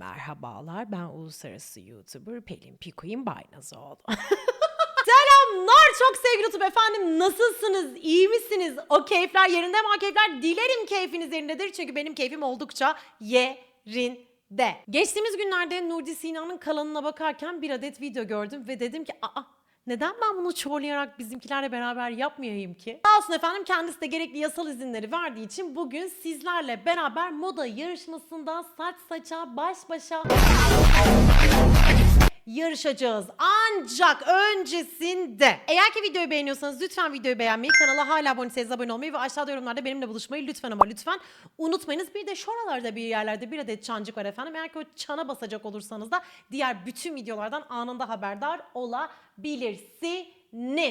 merhabalar. Ben uluslararası YouTuber Pelin Pikuin Baynazoğlu. Selamlar çok sevgili YouTube efendim. Nasılsınız? İyi misiniz? O keyifler yerinde mi? O keyifler dilerim keyfiniz yerindedir. Çünkü benim keyfim oldukça yerinde. Geçtiğimiz günlerde Nurdi Sinan'ın kanalına bakarken bir adet video gördüm ve dedim ki aa neden ben bunu çoğulayarak bizimkilerle beraber yapmayayım ki? Sağ olsun efendim kendisi de gerekli yasal izinleri verdiği için bugün sizlerle beraber moda yarışmasında saç saça baş başa yarışacağız. Ancak öncesinde eğer ki videoyu beğeniyorsanız lütfen videoyu beğenmeyi, kanala hala abone değilseniz abone olmayı ve aşağıda yorumlarda benimle buluşmayı lütfen ama lütfen unutmayınız. Bir de şuralarda bir yerlerde bir adet çancık var efendim. Eğer ki o çana basacak olursanız da diğer bütün videolardan anında haberdar olabilirsiniz.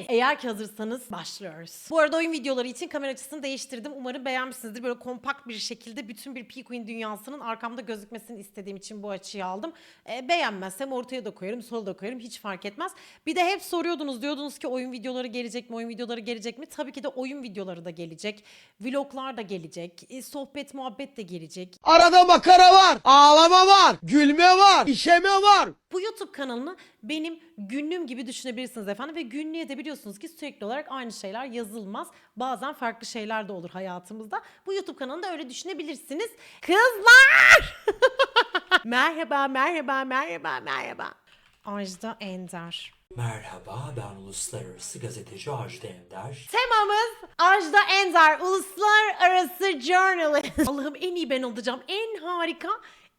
Eğer ki hazırsanız başlıyoruz. Bu arada oyun videoları için kamera açısını değiştirdim. Umarım beğenmişsinizdir. Böyle kompakt bir şekilde bütün bir P-Queen dünyasının arkamda gözükmesini istediğim için bu açıyı aldım. E, beğenmezsem ortaya da koyarım, sola da koyarım. Hiç fark etmez. Bir de hep soruyordunuz. Diyordunuz ki oyun videoları gelecek mi? Oyun videoları gelecek mi? Tabii ki de oyun videoları da gelecek. Vloglar da gelecek. e, sohbet, muhabbet de gelecek. Arada makara var, ağlama var, gülme var, işeme var. Bu YouTube kanalını benim günlüğüm gibi düşünebilirsiniz efendim ve günlüğe de biliyorsunuz ki sürekli olarak aynı şeyler yazılmaz. Bazen farklı şeyler de olur hayatımızda. Bu YouTube kanalını da öyle düşünebilirsiniz. Kızlar! merhaba, merhaba, merhaba, merhaba. Ajda Ender. Merhaba, ben uluslararası gazeteci Ajda Ender. Temamız Ajda Ender, uluslararası journalist. Allah'ım en iyi ben olacağım. En harika,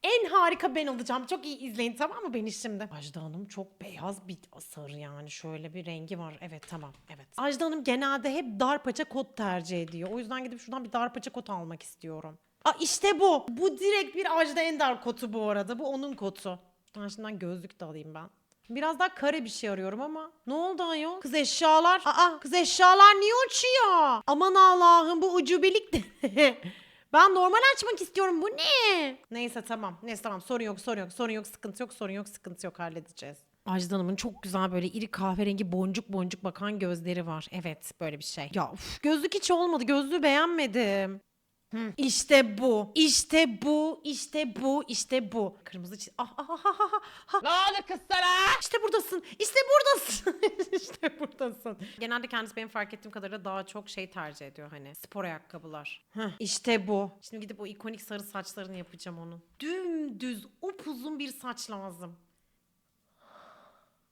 en harika ben olacağım. Çok iyi izleyin tamam mı beni şimdi? Ajda Hanım çok beyaz bir sarı yani. Şöyle bir rengi var. Evet tamam evet. Ajda Hanım genelde hep dar paça kot tercih ediyor. O yüzden gidip şuradan bir dar paça kot almak istiyorum. Aa işte bu. Bu direkt bir Ajda Ender kotu bu arada. Bu onun kotu. Ben şimdiden gözlük de alayım ben. Biraz daha kare bir şey arıyorum ama. Ne oldu ayol? Kız eşyalar. Aa kız eşyalar niye uçuyor? Aman Allah'ım bu ucubelik de. ben normal açmak istiyorum. Bu ne? Neyse tamam. Neyse tamam. Sorun yok, sorun yok, sorun yok, sıkıntı yok, sorun yok, sıkıntı yok. Halledeceğiz. Ajda Hanım'ın çok güzel böyle iri kahverengi boncuk boncuk bakan gözleri var. Evet böyle bir şey. Ya uf, gözlük hiç olmadı. Gözlüğü beğenmedim. Hı, İşte bu. İşte bu. İşte bu. İşte bu. Kırmızı çiz... Ah, ah, ah, ah, ah, ah. Ne oldu kız sana? İşte buradasın. İşte buradasın. işte buradasın. Genelde kendisi benim fark ettiğim kadarıyla daha çok şey tercih ediyor hani. Spor ayakkabılar. Heh, işte bu. Şimdi gidip o ikonik sarı saçlarını yapacağım onun. Dümdüz upuzun bir saç lazım.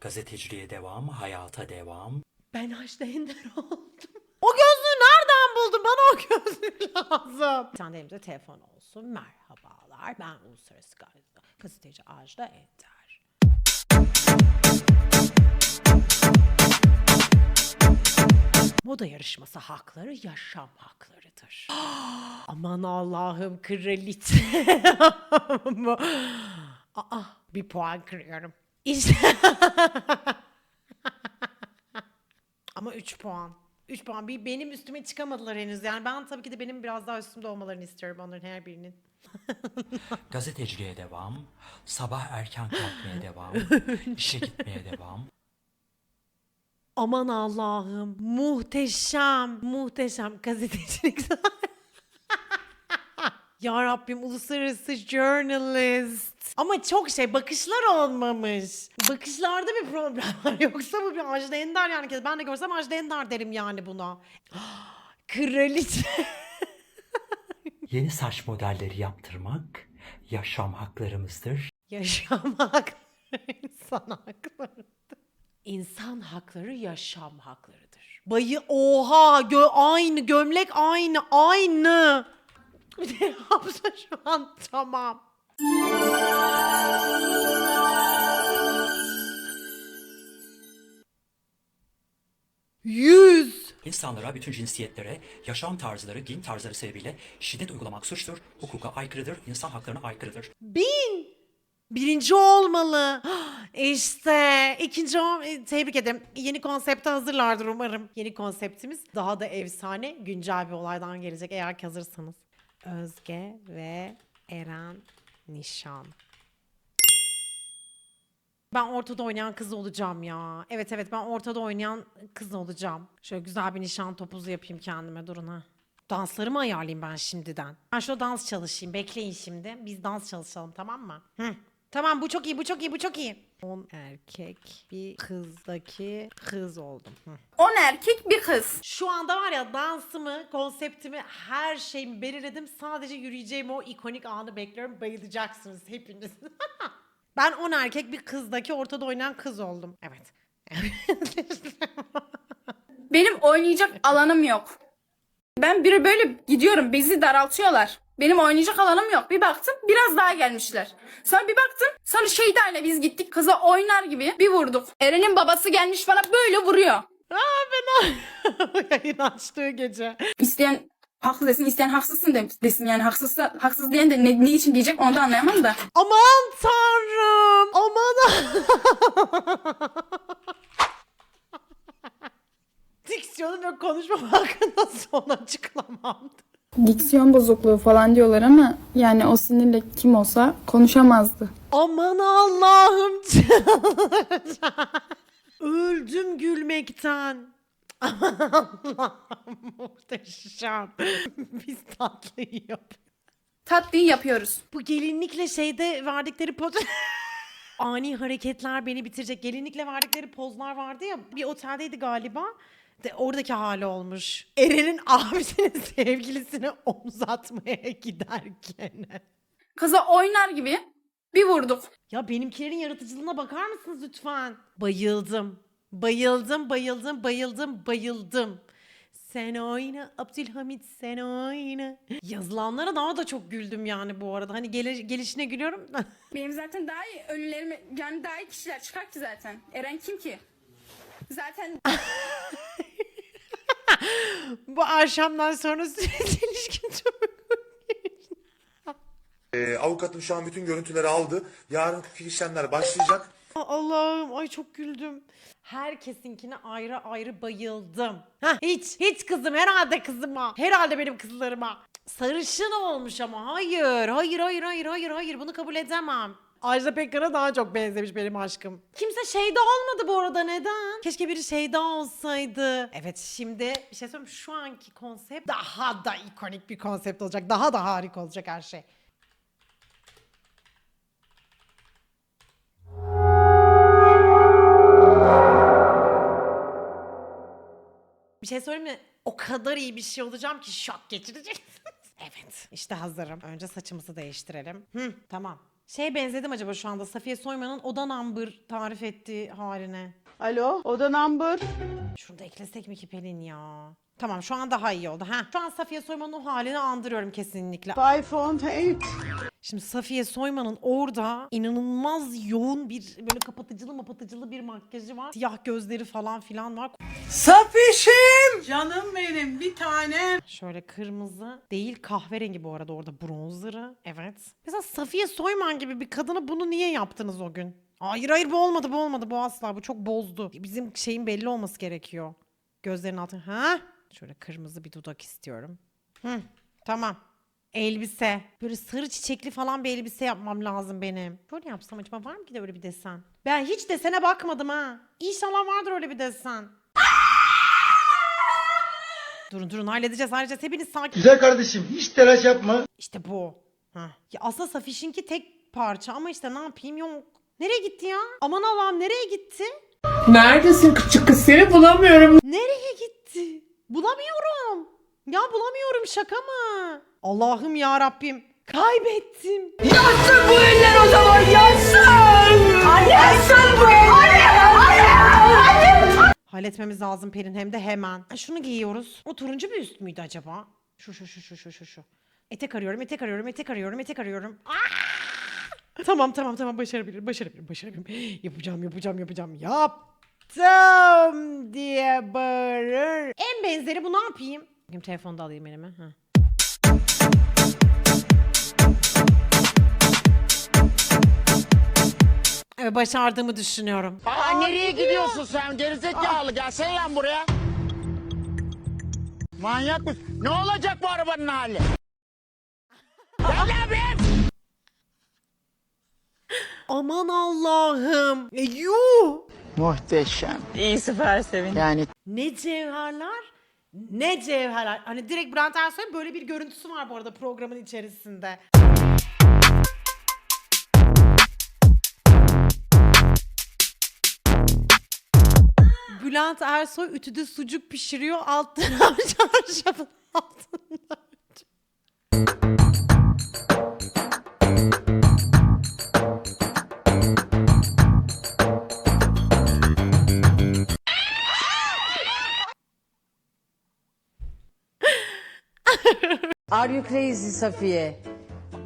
Gazeteciliğe devam, hayata devam. Ben Ajda Ender oldum. Buldun? Bana o gözlüğü lazım. Bir tane de elimizde telefon olsun. Merhabalar. Ben uluslararası gaz- gazeteci Ajda Ender. Moda yarışması hakları yaşam haklarıdır. Aman Allah'ım kraliçe. Aa, bir puan kırıyorum. İşte. Ama 3 puan. 3 puan. Bir benim üstüme çıkamadılar henüz. Yani ben tabii ki de benim biraz daha üstümde olmalarını istiyorum onların her birinin. Gazeteciliğe devam, sabah erken kalkmaya devam, işe gitmeye devam. Aman Allah'ım. Muhteşem. Muhteşem gazetecilik. ya Rabbim uluslararası journalist. Ama çok şey bakışlar olmamış. Bakışlarda bir problem var. Yoksa bu bir Ajda Ender yani. Ben de görsem Ajda Ender derim yani buna. Kraliçe. Yeni saç modelleri yaptırmak yaşam haklarımızdır. Yaşam hakları insan haklarıdır. İnsan hakları yaşam haklarıdır. Bayı oha gö aynı gömlek aynı aynı. Bir de hapsa şu an tamam. Yüz. İnsanlara, bütün cinsiyetlere, yaşam tarzları, giyim tarzları sebebiyle şiddet uygulamak suçtur, hukuka aykırıdır, insan haklarına aykırıdır. Bin. Birinci olmalı. İşte ikinci ol- e, tebrik ederim. Yeni konsepte hazırlardır umarım. Yeni konseptimiz daha da efsane, güncel bir olaydan gelecek eğer ki hazırsanız. Özge ve Eren Nişan. Ben ortada oynayan kız olacağım ya. Evet evet ben ortada oynayan kız olacağım. Şöyle güzel bir nişan topuzu yapayım kendime durun ha. Danslarımı ayarlayayım ben şimdiden. Ben şurada dans çalışayım. Bekleyin şimdi. Biz dans çalışalım tamam mı? Hı. Tamam bu çok iyi bu çok iyi bu çok iyi. 10 erkek bir kızdaki kız oldum. Hı. 10 erkek bir kız. Şu anda var ya dansımı, konseptimi, her şeyimi belirledim. Sadece yürüyeceğim o ikonik anı bekliyorum. Bayılacaksınız hepiniz. ben 10 erkek bir kızdaki ortada oynayan kız oldum. Evet. Benim oynayacak alanım yok. Ben biri böyle gidiyorum bizi daraltıyorlar. Benim oynayacak alanım yok. Bir baktım biraz daha gelmişler. Sonra bir baktım sonra Şeyda'yla biz gittik kıza oynar gibi bir vurduk. Eren'in babası gelmiş bana böyle vuruyor. Aa ben yayın açtığı gece. İsteyen haklı desin isteyen haksızsın de- desin yani haksız haksız diyen de ne, ne için diyecek onu da anlayamam da. Aman tanrım. Aman. Diksiyonum ve konuşmam hakkında son açıklamamdı. Diksiyon bozukluğu falan diyorlar ama yani o sinirle kim olsa konuşamazdı. Aman Allah'ım. Öldüm gülmekten. Allah'ım muhteşem. Biz tatlı yiyoruz. Tatlıyı yapıyoruz. Bu gelinlikle şeyde verdikleri poz... Ani hareketler beni bitirecek. Gelinlikle verdikleri pozlar vardı ya. Bir oteldeydi galiba. De oradaki hali olmuş. Eren'in abisinin sevgilisine omuz atmaya giderken. Kıza oynar gibi bir vurduk. Ya benimkilerin yaratıcılığına bakar mısınız lütfen? Bayıldım. Bayıldım, bayıldım, bayıldım, bayıldım. Sen oyna Abdülhamit sen oyna. Yazılanlara daha da çok güldüm yani bu arada. Hani gele- gelişine gülüyorum. Benim zaten daha iyi ölülerime yani daha iyi kişiler çıkar ki zaten. Eren kim ki? Zaten bu akşamdan sonra sürekli ilişkin çok Ee, avukatım şu an bütün görüntüleri aldı. Yarın işlemler başlayacak. Allah'ım ay çok güldüm. Herkesinkine ayrı ayrı bayıldım. Heh, hiç hiç kızım herhalde kızıma. Herhalde benim kızlarıma. Sarışın olmuş ama hayır hayır hayır hayır hayır hayır bunu kabul edemem. Ajda Pekkan'a daha çok benzemiş benim aşkım. Kimse şeyda olmadı bu arada neden? Keşke biri şeyda olsaydı. Evet şimdi bir şey söyleyeyim şu anki konsept daha da ikonik bir konsept olacak. Daha da harika olacak her şey. Bir şey söyleyeyim mi? O kadar iyi bir şey olacağım ki şok geçireceksiniz. evet işte hazırım. Önce saçımızı değiştirelim. Hı, tamam. Şeye benzedim acaba şu anda Safiye Soyman'ın oda number tarif ettiği haline. Alo, oda number. Şunu da eklesek mi ki Pelin ya? Tamam şu an daha iyi oldu. Ha, şu an Safiye Soyman'ın o halini andırıyorum kesinlikle. iPhone 8. Şimdi Safiye Soyman'ın orada inanılmaz yoğun bir böyle kapatıcılı mapatıcılı bir makyajı var. Siyah gözleri falan filan var. Safişim. Canım benim bir tane. Şöyle kırmızı değil kahverengi bu arada orada bronzerı. Evet. Mesela Safiye Soyman gibi bir kadına bunu niye yaptınız o gün? Hayır hayır bu olmadı bu olmadı bu asla bu çok bozdu. Bizim şeyin belli olması gerekiyor. Gözlerin altı. Ha? Şöyle kırmızı bir dudak istiyorum. Hı, tamam. Elbise. Böyle sarı çiçekli falan bir elbise yapmam lazım benim. Böyle yapsam acaba var mı ki de öyle bir desen? Ben hiç desene bakmadım ha. İnşallah vardır öyle bir desen. Durun durun halledeceğiz halledeceğiz. Hepiniz sakin. Güzel kardeşim hiç telaş yapma. İşte bu. Hah. Ya aslında Safiş'inki tek parça ama işte ne yapayım yok. Nereye gitti ya? Aman Allah'ım nereye gitti? Neredesin küçük kız seni bulamıyorum. Nereye gitti? Bulamıyorum. Ya bulamıyorum şaka mı? Allah'ım ya Rabbim. Kaybettim. Yansın bu eller o zaman yansın. Yansın bu eller. Halletmemiz lazım Pelin hem de hemen. Ha, Şunu giyiyoruz. O turuncu bir üst müydü acaba? Şu şu şu şu şu şu şu. Etek arıyorum, etek arıyorum, etek arıyorum, etek arıyorum. Aa! Tamam tamam tamam başarabilirim, başarabilirim, başarabilirim. Yapacağım, yapacağım, yapacağım. Yaptım diye bağırır. En benzeri bu ne yapayım? Bakayım telefonu da alayım elime. Ha. Evet başardığımı düşünüyorum. Aa, nereye gidiyorsun sen gerizekalı gelsene lan buraya. Manyak mısın? Ne olacak bu arabanın hali? Gel lan be! Aman Allah'ım. E, yuh. Muhteşem. İyi süper sevin. Yani Ne cevherler Ne cevherler. Hani direkt Bülent Ersoy'un böyle bir görüntüsü var bu arada programın içerisinde. Bülent Ersoy ütüde sucuk pişiriyor altına çarşafın altında. Are you crazy Safiye?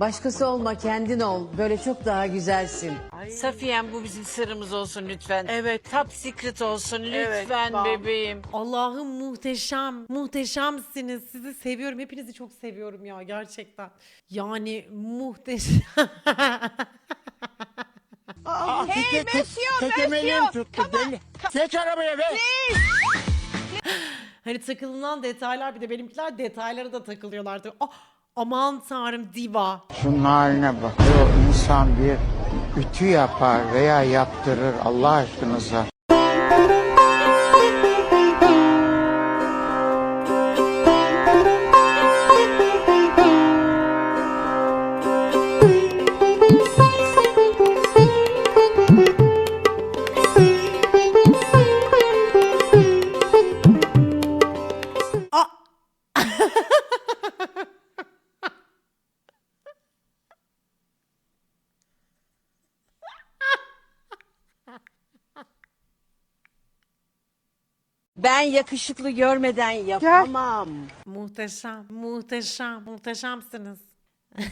Başkası olma kendin ol. Böyle çok daha güzelsin. Safiye'm bu bizim sırrımız olsun lütfen. Evet. Top secret olsun lütfen bebeğim. Allah'ım muhteşem, muhteşemsiniz. Sizi seviyorum. Hepinizi çok seviyorum ya gerçekten. Yani muhteşem. Hey Monsieur, Tekemelim tuttu deli. Geç arabaya be. Hani takılınan detaylar bir de benimkiler detaylara da takılıyorlardı. Ah, aman tanrım diva. Şunun haline bak. O insan bir ütü yapar veya yaptırır Allah aşkınıza. Ben yakışıklı görmeden yapamam. Muhteşem, muhteşem, muhteşemsiniz.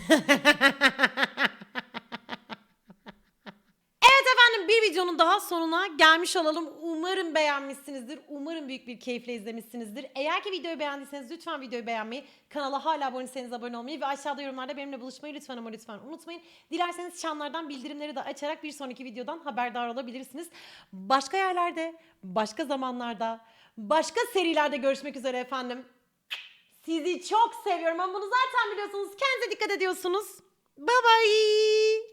Evet efendim bir videonun daha sonuna gelmiş olalım. Umarım beğenmişsinizdir. Umarım büyük bir keyifle izlemişsinizdir. Eğer ki videoyu beğendiyseniz lütfen videoyu beğenmeyi, kanala hala abone değilseniz abone olmayı ve aşağıda yorumlarda benimle buluşmayı lütfen ama lütfen unutmayın. Dilerseniz çanlardan bildirimleri de açarak bir sonraki videodan haberdar olabilirsiniz. Başka yerlerde, başka zamanlarda, başka serilerde görüşmek üzere efendim. Sizi çok seviyorum ama bunu zaten biliyorsunuz. Kendinize dikkat ediyorsunuz. Bye bye.